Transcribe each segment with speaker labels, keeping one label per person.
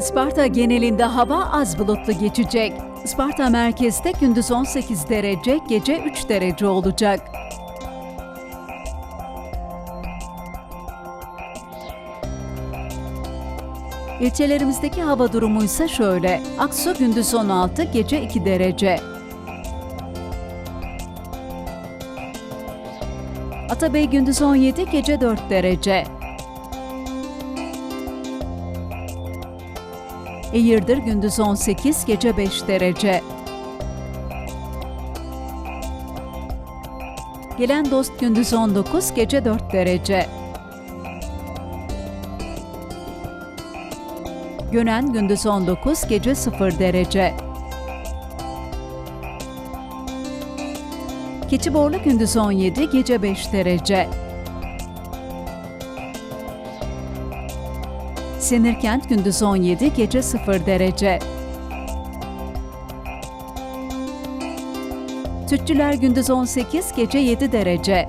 Speaker 1: Isparta genelinde hava az bulutlu geçecek. Isparta merkezde gündüz 18 derece, gece 3 derece olacak. İlçelerimizdeki hava durumu ise şöyle. Aksu gündüz 16, gece 2 derece. Atabey gündüz 17, gece 4 derece. Eğirdir gündüz 18, gece 5 derece. Gelen dost gündüz 19, gece 4 derece. Gönen gündüz 19, gece 0 derece. Keçiborlu gündüz 17, gece 5 derece. Sinirkent gündüz 17, gece 0 derece. Tütçüler gündüz 18, gece 7 derece.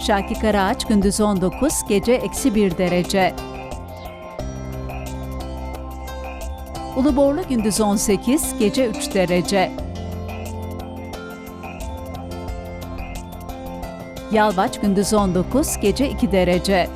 Speaker 1: Şarkı Karaağaç gündüz 19, gece eksi 1 derece. Uluborlu gündüz 18, gece 3 derece. Yalvaç gündüz 19, gece 2 derece.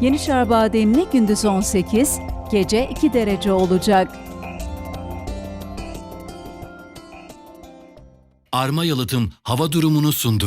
Speaker 1: Yenişehir Bademli gündüz 18, gece 2 derece olacak.
Speaker 2: Arma Yalıtım hava durumunu sundu.